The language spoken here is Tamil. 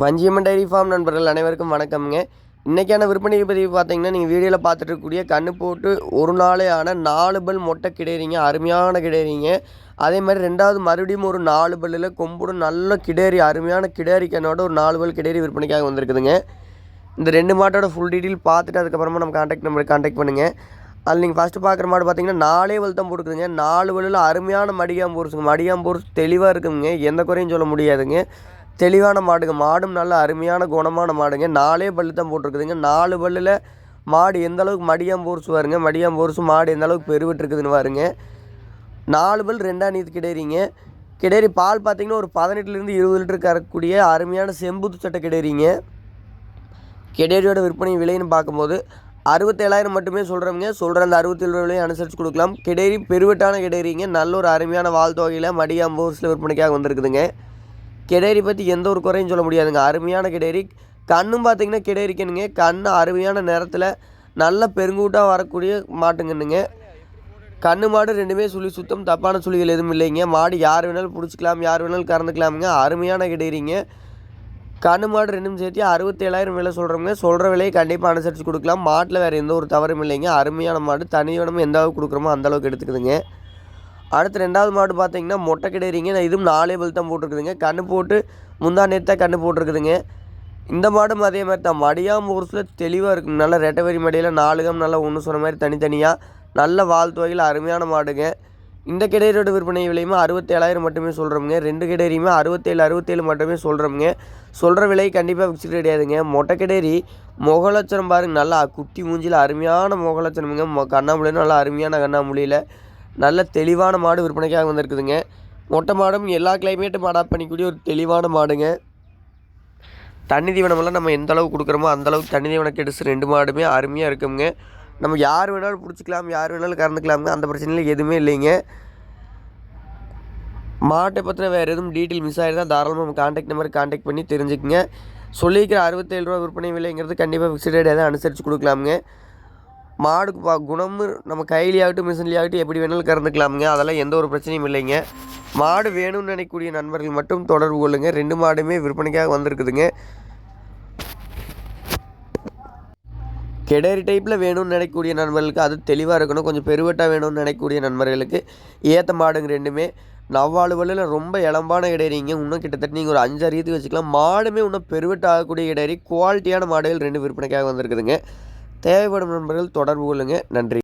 வஞ்சியம்மன் டைரி ஃபார்ம் நண்பர்கள் அனைவருக்கும் வணக்கம்ங்க. இன்றைக்கான விற்பனை பதிவு பார்த்தீங்கன்னா நீங்கள் வீடியோவில் பார்த்துட்டு இருக்கக்கூடிய கண்ணு போட்டு ஒரு நாளே ஆன நாலு பல் மொட்டை கிடையிறீங்க அருமையான கிடையிறீங்க அதே மாதிரி ரெண்டாவது மறுபடியும் ஒரு நாலு பல்லில் கொம்புடும் நல்ல கிடேரி அருமையான கிடேரி கண்ணோட ஒரு நாலு பல் கிடேரி விற்பனைக்காக வந்திருக்குதுங்க. இந்த ரெண்டு மாட்டோட ஃபுல் டீட்டெயில் பார்த்துட்டு அதுக்கப்புறமா நம்ம காண்டாக்ட் நம்பருக்கு காண்டாக்ட் பண்ணுங்கள் அதில் நீங்கள் ஃபஸ்ட்டு பார்க்குற மாடு பார்த்தீங்கன்னா நாலே வல் தான் போட்டுக்குதுங்க நாலு வலில் அருமையான மடிகாம்பூர்ஸுங்க மடியாம்பூர்ஸ் தெளிவாக இருக்குங்க. எந்த குறையும் சொல்ல முடியாதுங்க. தெளிவான மாடுங்க. மாடும் நல்ல அருமையான குணமான மாடுங்க. நாலே பல்லு தான் போட்டிருக்குதுங்க. நாலு பல்லில் மாடு எந்த அளவுக்கு மடியாம்பூர்ஸ் வருங்க மடியாம்பூர்ஸ் மாடு எந்த அளவுக்கு பெருவிட்டுருக்குதுன்னு பாருங்க. நாலு பல் ரெண்டாம் நீத்து கிடையிறீங்க கிடேரி பால் பார்த்தீங்கன்னா ஒரு பதினெட்டுலேருந்து இருபது லிட்டர் கறக்கூடிய அருமையான செம்புத்து சட்டை கிடையிறீங்க கெடேரியோட விற்பனை விலைன்னு பார்க்கும்போது அறுபத்தேழாயிரம் மட்டுமே சொல்கிறவங்க சொல்கிற அந்த அறுபத்தேழு விலையை அனுசரித்து கொடுக்கலாம். கிடேரி பெருவெட்டான கிடேரிங்க. நல்ல ஒரு அருமையான வாழ் தொகையில் மடியாம்பூர்ஸில் விற்பனைக்காக வந்திருக்குதுங்க. கிடேரி பற்றி எந்த ஒரு குறையும் சொல்ல முடியாதுங்க. அருமையான கிடேரி. கண்ணும் பார்த்தீங்கன்னா கிடேரிக்கணுங்க கண் அருமையான நேரத்தில் நல்ல பெருங்கூட்டாக வரக்கூடிய மாட்டுங்கன்னுங்க கண்ணு மாடு ரெண்டுமே சுழி சுத்தம். தப்பான சுழிகள் எதுவும் இல்லைங்க. மாடு யார் வேணாலும் பிடிச்சிக்கலாம் யார் வேணாலும் கறந்துக்கலாமுங்க. அருமையான கிடேரிங்க. கண்ணு மாடு ரெண்டும் சேர்த்து அறுபத்தேழாயிரம் விலை சொல்கிறவங்க சொல்கிற விலையை கண்டிப்பாக அனுசரித்து கொடுக்கலாம். மாட்டில் வேறு எந்த ஒரு தவறும் இல்லைங்க. அருமையான மாடு. தனியோடமும் எந்த அளவுக்கு கொடுக்குறோமோ அந்த அளவுக்கு எடுத்துக்குதுங்க. அடுத்து ரெண்டாவது மாடு பார்த்தீங்கன்னா மொட்டை கிடையிறீங்க இதுவும் நாலே பல் தான் போட்டிருக்குதுங்க. கண்ணு போட்டு முந்தா நேரத்தான் கண்ணு போட்டிருக்குதுங்க. இந்த மாடும் அதே மாதிரி தான். மடியாமல் ஒரு சில தெளிவாக இருக்குங்க நல்லா ரெட்டவரி மடியில் நாலுகம் நல்லா ஒன்று சொன்ன மாதிரி தனித்தனியாக நல்ல வாழ்த்து வகையில் அருமையான மாடுங்க. இந்த கிடையோட விற்பனை விலையுமே அறுபத்தேழாயிரம் மட்டுமே சொல்கிறோமுங்க ரெண்டு கிடையுமே அறுபத்தேழு அறுபத்தேழு மட்டுமே சொல்கிறோமுங்க சொல்கிற விலை கண்டிப்பாக ஃபிக்ஸ்டு கிடையாதுங்க. மொட்டை கிடேரி முகலட்சணம் பாருங்க. நல்லா குட்டி மூஞ்சியில் அருமையான முகலட்சணமுங்க. மொ நல்லா அருமையான கண்ணாமூலியில். நல்ல தெளிவான மாடு விற்பனைக்காக வந்திருக்குதுங்க. மொட்டை மாடும் எல்லா கிளைமேட்டும் அடாப்ட் பண்ணிக்கூடிய ஒரு தெளிவான மாடுங்க. தண்ணி தீவனமெல்லாம் நம்ம எந்த அளவுக்கு கொடுக்குறோமோ அந்தளவுக்கு தண்ணி தீவன கெடுசு ரெண்டு மாடுமே அருமையாக இருக்குங்க. நம்ம யார் வேணாலும் பிடிச்சிக்கலாம் யார் வேணாலும் கறந்துக்கலாமுங்க. அந்த பிரச்சனையில் எதுவுமே இல்லைங்க. மாட்டை பற்றின வேறு எதுவும் டீட்டெயில் மிஸ் ஆகிருந்தால் தாராளமாக நம்ம காண்டாக்ட் நம்பர் காண்டாக்ட் பண்ணி தெரிஞ்சுக்குங்க. சொல்லியிருக்கிற அறுபத்தேழு ரூபா விற்பனை விலைங்கிறது கண்டிப்பாக ஃபிக்ஸ்டு ரேட் எதாவது அனுசரித்து கொடுக்கலாமுங்க. மாடுக்கு பா குணம் நம்ம கையிலேயாகட்டும் மிஷின்லேயாகட்டும் எப்படி வேணாலும் கறந்துக்கலாமுங்க. அதெல்லாம் எந்த ஒரு பிரச்சனையும் இல்லைங்க. மாடு வேணும்னு நினைக்கக்கூடிய நண்பர்கள் மட்டும் தொடர்பு கொள்ளுங்கள் ரெண்டு மாடுமே விற்பனைக்காக வந்திருக்குதுங்க. கெடரி டைப்பில் வேணும்னு நினைக்கக்கூடிய நண்பர்களுக்கு அது தெளிவாக இருக்கணும். கொஞ்சம் பெருவட்டாக வேணும்னு நினைக்கக்கூடிய நண்பர்களுக்கு ஏற்ற மாடுங்க ரெண்டுமே. நவ்வாழு வழியில் ரொம்ப இளம்பான இடையறிங்க. இன்னும் கிட்டத்தட்ட நீங்கள் ஒரு அஞ்சு அறியத்துக்கு வச்சுக்கலாம். மாடுமே இன்னும் பெருவெட்டாகக்கூடிய இடையறி குவாலிட்டியான மாடுகள் ரெண்டு விற்பனைக்காக வந்திருக்குதுங்க. தேவைப்படும் நண்பர்கள் தொடர்பு கொள்ளுங்கள் நன்றி.